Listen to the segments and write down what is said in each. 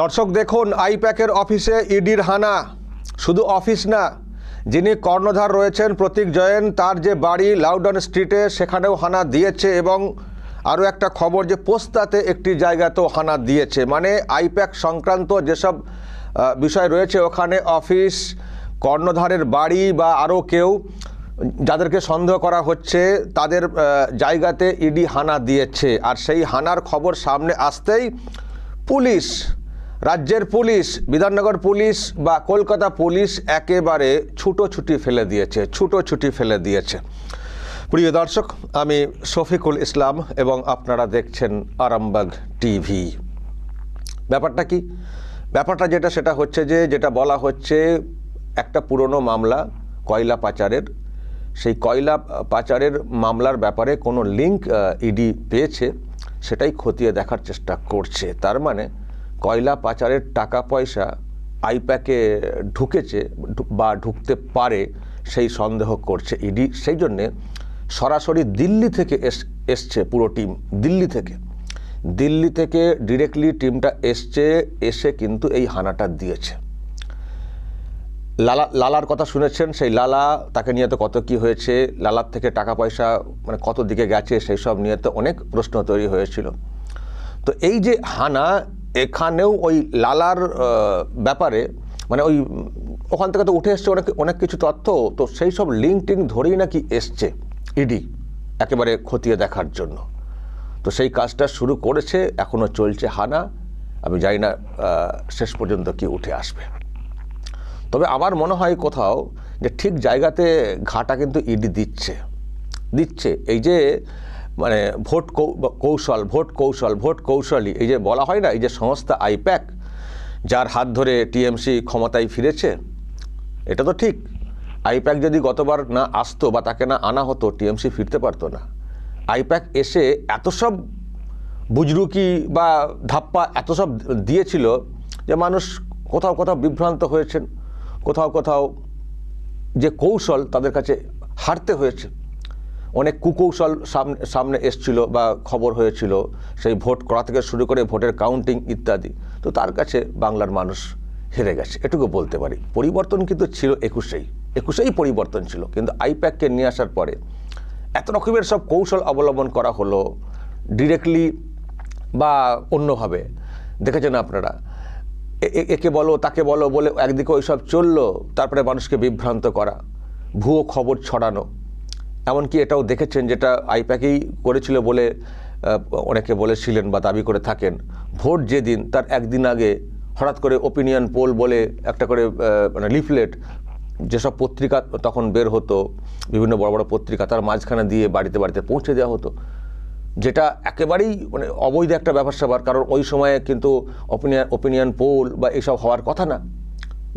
দর্শক দেখুন, আইপ্যাকের অফিসে ইডির হানা। শুধু অফিস না, যিনি কর্ণধার রয়েছেন প্রতীক জয়েন, তার যে বাড়ি লাউডন স্ট্রিটে, সেখানেও হানা দিয়েছে এবং আরও একটা খবর যে পোস্তাতে একটি জায়গাতেও হানা দিয়েছে। মানে আইপ্যাক সংক্রান্ত যেসব বিষয় রয়েছে, ওখানে অফিস, কর্ণধারের বাড়ি বা আরও কেউ, যাদেরকে সন্দেহ করা হচ্ছে, তাদের জায়গাতে ইডি হানা দিয়েছে। আর সেই হানার খবর সামনে আসতেই পুলিশ রাজ্যের পুলিশ, বিধাননগর পুলিশ বা কলকাতা পুলিশ একেবারে ছুটোছুটি ফেলে দিয়েছে, ছুটোছুটি ফেলে দিয়েছে। প্রিয় দর্শক, আমি শফিকুল ইসলাম এবং আপনারা দেখছেন আরামবাগ টিভি। ব্যাপারটা কি? ব্যাপারটা যেটা, সেটা হচ্ছে যে, যেটা বলা হচ্ছে, একটা পুরনো মামলা, কয়লা পাচারের। সেই কয়লা পাচারের মামলার ব্যাপারে কোনো লিঙ্ক ইডি পেয়েছে, সেটাই খতিয়ে দেখার চেষ্টা করছে। তার মানে কয়লা পাচারের টাকা পয়সা আইপ্যাকে ঢুকেছে বা ঢুকতে পারে সেই সন্দেহ করছে ইডি। সেই জন্যে সরাসরি দিল্লি থেকে এস, এসছে পুরো টিম, দিল্লি থেকে। দিল্লি থেকে ডিরেক্টলি টিমটা এসছে, এসে কিন্তু এই হানাটা দিয়েছে। লালা, লালার কথা শুনেছেন, সেই লালা, তাকে নিয়ে তো কত কি হয়েছে, লালার থেকে টাকা পয়সা মানে কত দিকে গেছে, সেই সব নিয়ে তো অনেক প্রশ্ন তৈরি হয়েছিল। তো এই যে হানা এখানেও ওই লালার ব্যাপারে মানে ওই, ওখান থেকে তো উঠে এসছে অনেক অনেক কিছু তথ্য, তো সেই সব লিঙ্ক টিঙ্ক ধরেই নাকি এসছে ইডি একেবারে খতিয়ে দেখার জন্য। তো সেই কাজটা শুরু করেছে এখনও চলছে হানা। আমি জানি না শেষ পর্যন্ত কি উঠে আসবে। তবে আমার মনে হয় কোথাও যে ঠিক জায়গাতে ঘাটা কিন্তু ইডি দিচ্ছে। দিচ্ছে। এই যে মানে ভোট কৌশল ভোট কৌশল, ভোট কৌশলী, এই যে বলা হয় না, এই যে সংস্থা আইপ্যাক, যার হাত ধরে টিএমসি ক্ষমতায় ফিরেছে, এটা তো ঠিক। আইপ্যাক যদি গতবার না আসতো বা তাকে না আনা হতো, টিএমসি ফিরতে পারতো না। আইপ্যাক এসে এত সব বুজরুকি বা ধাপ্পা এত সব দিয়েছিল যে মানুষ কোথাও কোথাও বিভ্রান্ত হয়েছেন, কোথাও কোথাও যে কৌশল তাদের কাছে হারতে হয়েছে। অনেক কুকৌশল সামনে সামনে এসছিল বা খবর হয়েছিল, সেই ভোট করা থেকে শুরু করে ভোটের কাউন্টিং ইত্যাদি। তো তার কাছে বাংলার মানুষ হেরে গেছে, এটুকু বলতে পারি। পরিবর্তন কিন্তু ছিল একুশেই। একুশেই পরিবর্তন ছিল, কিন্তু আইপ্যাককে নিয়ে আসার পরে এত রকমের সব কৌশল অবলম্বন করা হলো ডিরেক্টলি বা অন্যভাবে। দেখেছেন আপনারা? একে বলো, তাকে বলো বলে একদিকে ওইসব চলল, তারপরে মানুষকে বিভ্রান্ত করা, ভুয়ো খবর ছড়ানো। এমনকি এটাও দেখেছেন যেটা আইপ্যাকেই করেছিল বলে অনেকে বলেছিলেন বা দাবি করে থাকেন। ভোট যেদিন, তার একদিন আগে হঠাৎ করে ওপিনিয়ন পোল বলে একটা করে মানে লিফলেট যেসব পত্রিকা তখন বের হতো, বিভিন্ন বড় বড় পত্রিকা, তার মাঝখানে দিয়ে বাড়িতে বাড়িতে পৌঁছে দেওয়া হতো। যেটা একেবারেই মানে অবৈধ একটা ব্যাপার স্যাপার, কারণ ওই সময়ে কিন্তু অপিনিয়ন ওপিনিয়ন পোল বা এইসব হওয়ার কথা না।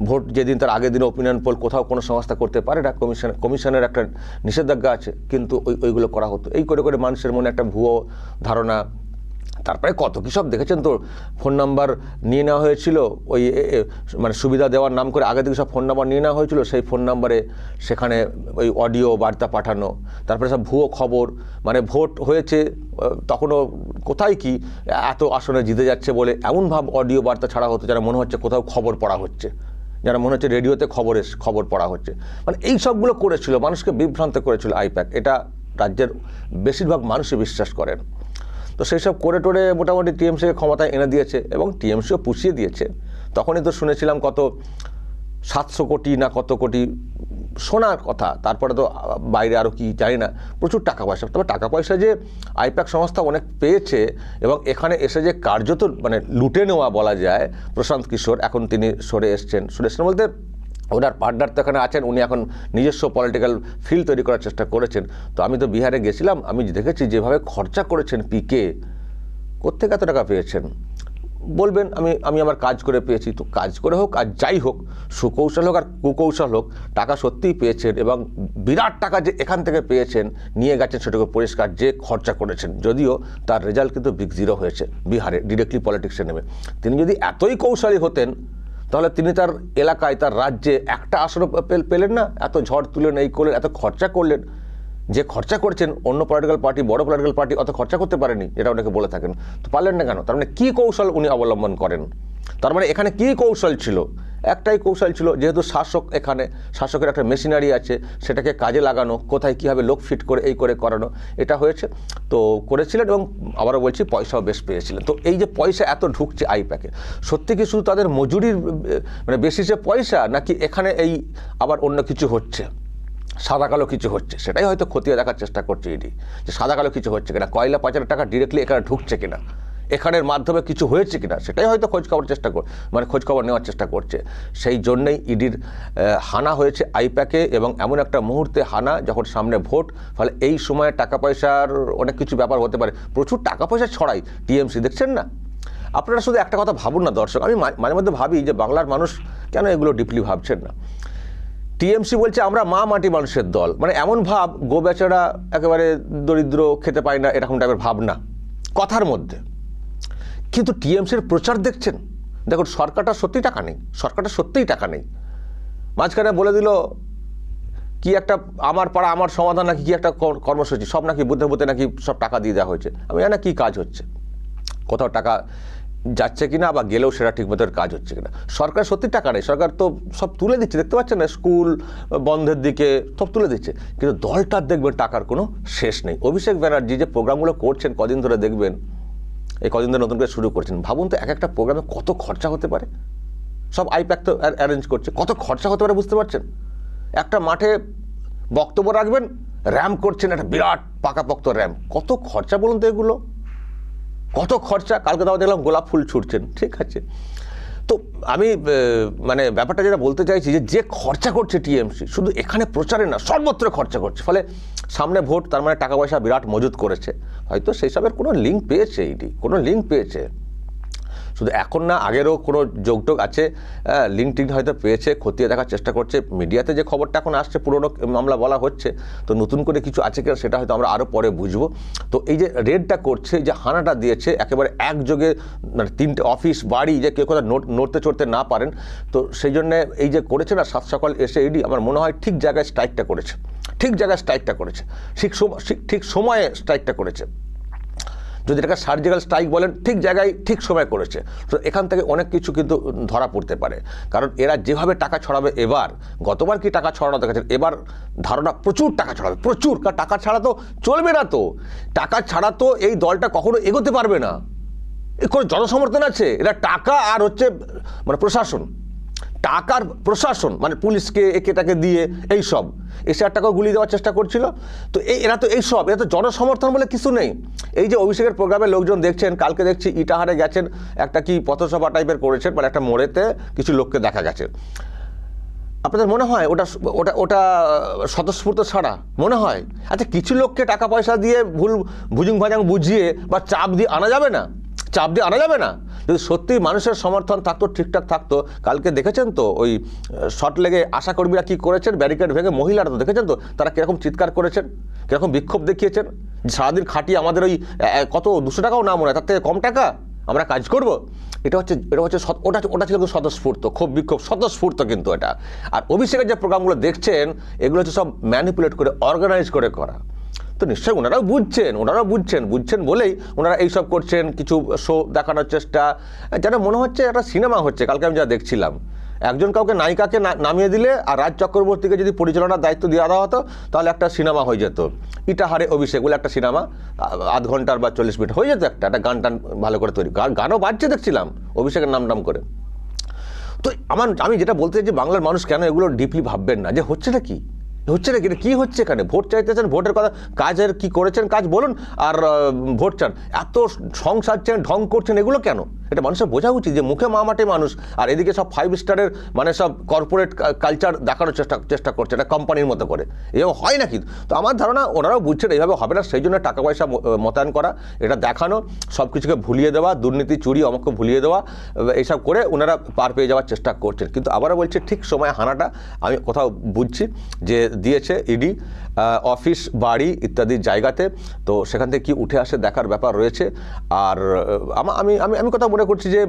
ভোট যেদিন তার আগের দিনে ওপিনিয়ন পোল কোথাও কোনো সংস্থা করতে পারে না কমিশন কমিশনের একটা নিষেধাজ্ঞা আছে, কিন্তু ওই, ওইগুলো করা হতো। এই করে করে মানুষের মনে একটা ভুয়ো ধারণা। তারপরে কত কী সব দেখেছেন তো? ফোন নাম্বার নিয়ে নেওয়া হয়েছিল, ওই মানে সুবিধা দেওয়ার নাম করে আগে থেকে সব ফোন নাম্বার নিয়ে নেওয়া হয়েছিল, সেই ফোন নাম্বারে সেখানে ওই অডিও বার্তা পাঠানো। তারপরে সব ভুয়ো খবর মানে ভোট হয়েছে তখনও কোথায় কি এত আসনে জিতে যাচ্ছে বলে এমন ভাব অডিও বার্তা ছাড়া হতো যারা মনে হচ্ছে কোথাও খবর পড়া হচ্ছে। যারা মনে হচ্ছে রেডিওতে খবরে খবর পড়া হচ্ছে। মানে এই সবগুলো করেছিল, মানুষকে বিভ্রান্ত করেছিল আইপ্যাক। এটা রাজ্যের বেশিরভাগ মানুষই বিশ্বাস করেন। তো সেই সব করে টোরে মোটামুটি টিএমসিকে ক্ষমতায় এনে দিয়েছে এবং টিএমসিও পুষিয়ে দিয়েছে। তখনই তো শুনেছিলাম কত সাতশো কোটি না কত কোটি শোনার কথা, তারপরে তো বাইরে আরও কি জানি না, প্রচুর টাকা পয়সা। তবে টাকা পয়সা যে আইপ্যাক সংস্থা অনেক পেয়েছে এবং এখানে এসে যে কার্যত মানে লুটে নেওয়া বলা যায়, প্রশান্ত কিশোর, এখন তিনি সরে এসছেন। সরে এসছেন বলতে ওনার পার্টনার তো এখানে আছেন, উনি এখন নিজস্ব পলিটিক্যাল ফিল্ড তৈরি করার চেষ্টা করেছেন। তো আমি তো বিহারে গেছিলাম, আমি দেখেছি যেভাবে খরচা করেছেন পিকে কোথেকে এত টাকা পেয়েছেন? বলবেন, আমি আমি আমার কাজ করে পেয়েছি, তো কাজ করে হোক আর যাই হোক, সুকৌশল হোক আর কুকৌশল হোক, টাকা সত্যিই পেয়েছেন এবং বিরাট টাকা যে এখান থেকে পেয়েছেন, নিয়ে গেছেন সেটাকে পরিষ্কার যে খরচা করেছেন। যদিও তার রেজাল্ট কিন্তু বিগ জিরো হয়েছে বিহারে ডিরেক্টলি পলিটিক্সে নেমে। তিনি যদি এতই কৌশলী হতেন, তাহলে তিনি তার এলাকায়, তার রাজ্যে একটা আসন পেলেন না। এত ঝড় তুলেন, এই করলেন, এত খরচা করলেন। যে খরচা করছেন অন্য পলিটিক্যাল পার্টি বড় পলিটিক্যাল পার্টি অত খরচা করতে পারেনি এটা অনেকে বলে থাকেন। তো পারলেন না কেন? তার মানে কী কৌশল উনি অবলম্বন করেন? তার মানে এখানে কী কৌশল ছিল? একটাই কৌশল ছিল, যেহেতু শাসক এখানে, শাসকের একটা মেশিনারি আছে, সেটাকে কাজে লাগানো, কোথায় কীভাবে লোক ফিট করে, এই করে করানো, এটা হয়েছে। তো করেছিলেন এবং আবারও বলছি, পয়সাও বেশ পেয়েছিলেন। তো এই যে পয়সা এত ঢুকছে আইপ্যাকে, সত্যি কি শুধু তাদের মজুরির মানে বেসিসে পয়সা, নাকি এখানে এই আবার অন্য কিছু হচ্ছে? সাদা কালো কিছু হচ্ছে, সেটাই হয়তো খতিয়ে দেখার চেষ্টা করছে ইডি যে সাদা কালো কিছু হচ্ছে কিনা, কয়লা পাচারের টাকা ডিরেক্টলি এখানে ঢুকছে কিনা, এখানের মাধ্যমে কিছু হয়েছে কিনা, সেটাই হয়তো খোঁজ খবর চেষ্টা কর মানে খোঁজ খবর নেওয়ার চেষ্টা করছে। সেই জন্যেই ইডির হানা হয়েছে আইপ্যাকে এবং এমন একটা মুহূর্তে হানা, যখন সামনে ভোট, ফলে এই সময়ে টাকা পয়সার অনেক কিছু ব্যাপার হতে পারে, প্রচুর টাকা পয়সা ছড়াই টিএমসি দেখছেন না? আপনারা শুধু একটা কথা ভাবুন না দর্শক, আমি মাঝে মধ্যে ভাবি যে বাংলার মানুষ কেন এগুলো ডিপলি ভাবছেন না? টিএমসি বলছে আমরা মা মাটি মানুষের দল। মানে এমন ভাব গো বেচারা একেবারে দরিদ্র খেতে পায় না, এরকম টাইপের ভাবনা কথার মধ্যে। কিন্তু টিএমসির প্রচার দেখছেন? দেখুন, সরকারটা সত্যিই টাকা নেই। সরকারটা সত্যিই টাকা নেই। মাঝখানে বলে দিল, কি একটা আমার পাড়া, আমার সমাধান নাকি কি একটা কর- কর্মসূচি? সব নাকি বুদ্ধে বুদ্ধে নাকি সব টাকা দিয়ে দেওয়া হয়েছে। আমি জানি না কী কাজ হচ্ছে। কোথাও টাকা যাচ্ছে কিনা বা গেলেও সেটা ঠিক মতো কাজ হচ্ছে কিনা। সরকার সত্যি টাকা নেই। সরকার তো সব তুলে দিচ্ছে। দেখতে পাচ্ছেন না, স্কুল, বন্ধের দিকে সব তুলে দিচ্ছে। কিন্তু দলটার দেখবেন টাকার কোনো শেষ নেই। অভিষেক ব্যানার্জি যে প্রোগ্রামগুলো করছেন, কদিন ধরে দেখবেন, এই কদিন ধরে নতুন করে শুরু করছেন। ভাবুন তো এক একটা প্রোগ্রামে কত খরচা হতে পারে? সব আইপ্যাক তো অ্যারেঞ্জ করছে। কত খরচা হতে পারে বুঝতে পারছেন? একটা মাঠে বক্তব্য রাখবেন র্যাম করছেন, একটা বিরাট পাকাপোক্ত র্যাম কত খরচা বলুন তো এগুলো? কত খরচা? কালকে তাও দেখলাম গোলাপ ফুল ছুটছেন। ঠিক আছে। তো আমি মানে ব্যাপারটা যেটা বলতে চাইছি যে যে খরচা করছে টিএমসি, শুধু এখানে প্রচারে না, সর্বত্র খরচা করছে। ফলে সামনে ভোট, তার মানে টাকা পয়সা বিরাট মজুত করেছে। হয়তো সেই সবের কোনো লিঙ্ক পেয়েছে এইটি কোনো লিঙ্ক পেয়েছে। শুধু এখন না, আগেরও কোনো যোগটোগ আছে লিঙ্ক টিঙ্ক হয়তো পেয়েছে, খতিয়ে দেখার চেষ্টা করছে, মিডিয়াতে যে খবরটা এখন আসছে, পুরনো মামলা বলা হচ্ছে, তো নতুন করে কিছু আছে কিনা সেটা হয়তো আমরা আরও পরে বুঝব। তো এই যে রেডটা করছে, যে হানাটা দিয়েছে, একেবারে একযোগে মানে তিনটে অফিস বাড়ি যে কেউ কোথাও নড়তে চড়তে না পারেন, তো সেই জন্যে এই যে করেছে না সাত সকাল এসে ইডি আমার মনে হয় ঠিক জায়গায় স্ট্রাইকটা করেছে, ঠিক জায়গায় স্ট্রাইকটা করেছে, ঠিক ঠিক সময়ে স্ট্রাইকটা করেছে। যদি এটাকে সার্জিক্যাল স্ট্রাইক বলেন, ঠিক জায়গায়, ঠিক সময় করেছে। তো এখান থেকে অনেক কিছু কিন্তু ধরা পড়তে পারে। কারণ এরা যেভাবে টাকা ছড়াবে এবার, গতবার কি টাকা ছড়ানো দেখেছেন এবার ধারণা প্রচুর টাকা ছড়াবে, প্রচুর। কারণ টাকা ছাড়া তো চলবে না তো। টাকা ছাড়া তো এই দলটা কখনো এগোতে পারবে না। এ কোনো জনসমর্থন আছে? এরা টাকা আর হচ্ছে মানে প্রশাসন। টাকার প্রশাসন মানে পুলিশকে, একে তাকে দিয়ে এই আর গুলি দেওয়ার চেষ্টা করছিল। তো এই এরা তো এইসব এরা তো জনসমর্থন বলে কিছু নেই। এই যে অভিষেকের প্রোগ্রামে লোকজন দেখছেন, কালকে দেখছি ইটাহারে গেছেন, একটা কি পথসভা টাইপের করেছেন মানে একটা মোড়েতে কিছু লোককে দেখা গেছে। আপনাদের মনে হয় ওটা ওটা ওটা স্বতঃস্ফূর্ত ছাড়া? মনে হয়? আচ্ছা কিছু লোককে টাকা পয়সা দিয়ে ভুল, ভুজুং ভাজাং বুঝিয়ে বা চাপ দিয়ে আনা যাবে না? চাপ দিয়ে আনা যাবে না? যদি সত্যি মানুষের সমর্থন থাকতো, ঠিকঠাক থাকতো, কালকে দেখেছেন তো ওই শট লেগে আশাকর্মীরা কী করেছেন? ব্যারিকেড ভেঙে মহিলারা তো দেখেছেন তো? তারা কীরকম চিৎকার করেছেন? কীরকম বিক্ষোভ দেখিয়েছেন? সারাদিন খাটিয়ে আমাদের ওই কত, দুশো টাকাও না মনে হয়, তার থেকে কম টাকা? আমরা কাজ করব? এটা হচ্ছে এটা হচ্ছে ওটা ওটা ছিল স্বতঃস্ফূর্ত ক্ষোভ বিক্ষোভ, স্বতঃস্ফূর্ত কিন্তু এটা। আর অভিষেকের যে প্রোগ্রামগুলো দেখছেন, এগুলো হচ্ছে সব ম্যানিপুলেট করে অর্গানাইজ করে করা। তো নিশ্চয়ই ওনারাও বুঝছেন ওনারাও বুঝছেন বুঝছেন বলেই ওনারা এইসব করছেন, কিছু শো দেখানোর চেষ্টা। যেন মনে হচ্ছে একটা সিনেমা হচ্ছে, কালকে আমি যা দেখছিলাম। একজন কাউকে, নায়িকাকে নামিয়ে দিলে আর রাজ চক্রবর্তীকে যদি পরিচালনার দায়িত্ব দিয়ে দেওয়া হতো, তাহলে একটা সিনেমা হয়ে যেত। ইটাহারে অভিষেক বলে একটা সিনেমা আধ ঘণ্টার বা চল্লিশ মিনিট হয়ে যেত একটা একটা গান টান ভালো করে তৈরি। গান গানও বাজছে দেখছিলাম, অভিষেকের নাম নাম করে। তো আমার, আমি যেটা বলতে চাই যে বাংলার মানুষ কেন এগুলো ডিপলি ভাববেন না? যে হচ্ছেটা কি? হচ্ছে না কিন্তু কী হচ্ছে এখানে? ভোট চাইতেছেন, ভোটের কথা, কাজের কি করেছেন কাজ? বলুন, আর ভোট চান। এত সংসার চান, ঢং করছেন, এগুলো কেন? এটা মানুষের বোঝা উচিত যে মুখে মামাটে মানুষ, আর এদিকে সব ফাইভ স্টারের মানে সব কর্পোরেট কালচার দেখানোর চেষ্টা চেষ্টা করছে, এটা কোম্পানির মতো করে। এও হয় নাকি? তো আমার ধারণা ওনারাও বুঝছেন, এইভাবে হবে না, সেই জন্য টাকা পয়সা মোতায়েন করা, এটা দেখানো সব কিছুকে ভুলিয়ে দেওয়া, দুর্নীতি, চুরি, অমুককে ভুলিয়ে দেওয়া, এইসব করে ওনারা পার পেয়ে যাওয়ার চেষ্টা করছেন। কিন্তু আবারও বলছে, ঠিক সময় হানাটা আমি কোথাও বুঝছি যে দিয়েছে ইডি অফিস বাড়ি ইত্যাদি জায়গাতে, তো সেখান থেকে কি উঠে আসে দেখার ব্যাপার রয়েছে। আর আমা- আমি আমি আমি কথা মনে করছি যে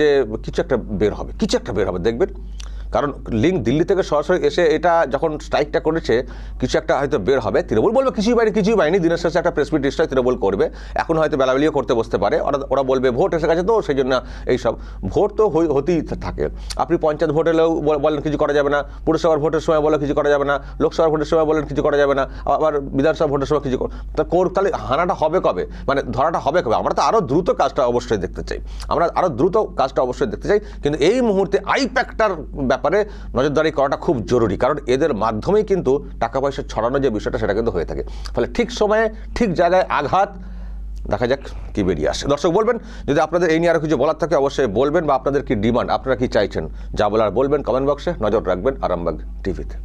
যে কিছু একটা বের হবে কিছু একটা বের হবে। দেখবেন কারণ লিঙ্ক দিল্লি থেকে সরাসরি এসে এটা যখন স্ট্রাইকটা করেছে, কিছু একটা হয়তো বের হবে। তৃণমূল বলবে কিছুই পাইনি কিছুই পাইনি দিনের শেষে একটা প্রেস মিট নিশ্চয়ই তৃণমূল করবে। এখন হয়তো বেলাবেলিও করতে বসতে পারে। ওরা ওরা বলবে ভোট এসে গেছে তো সেই জন্য এইসব। ভোট তো হতেই থাকে। আপনি পঞ্চায়েত ভোট এলেও বল- বলেন কিছু করা যাবে না। পুরসভার ভোটের সময় বলে কিছু করা যাবে না। লোকসভার ভোটের সময় বলেন কিছু করা যাবে না। আবার বিধানসভা ভোটের সময় কিছু তা কোর, তাহলে হানাটা হবে কবে? মানে ধরাটা হবে কবে? আমরা তো আরও দ্রুত কাজটা অবশ্যই দেখতে চাই। আমরা আরও দ্রুত কাজটা অবশ্যই দেখতে চাই। কিন্তু এই মুহূর্তে আই প্যাকটার ব্যাপারে নজরদারি করাটা খুব জরুরি, কারণ এদের মাধ্যমেই কিন্তু টাকা পয়সা ছড়ানো যে বিষয়টা সেটা কিন্তু হয়ে থাকে। ফলে ঠিক সময়ে, ঠিক জায়গায় আঘাত, দেখা যাক কি বেরিয়ে আসে। দর্শক বলবেন, যদি আপনাদের এই নিয়ে আরও কিছু বলার থাকে, অবশ্যই বলবেন বা আপনাদের কি ডিমান্ড, আপনারা কি চাইছেন, যা বলার বলবেন কমেন্ট বক্সে, নজর রাখবেন আরামবাগ টিভিতে।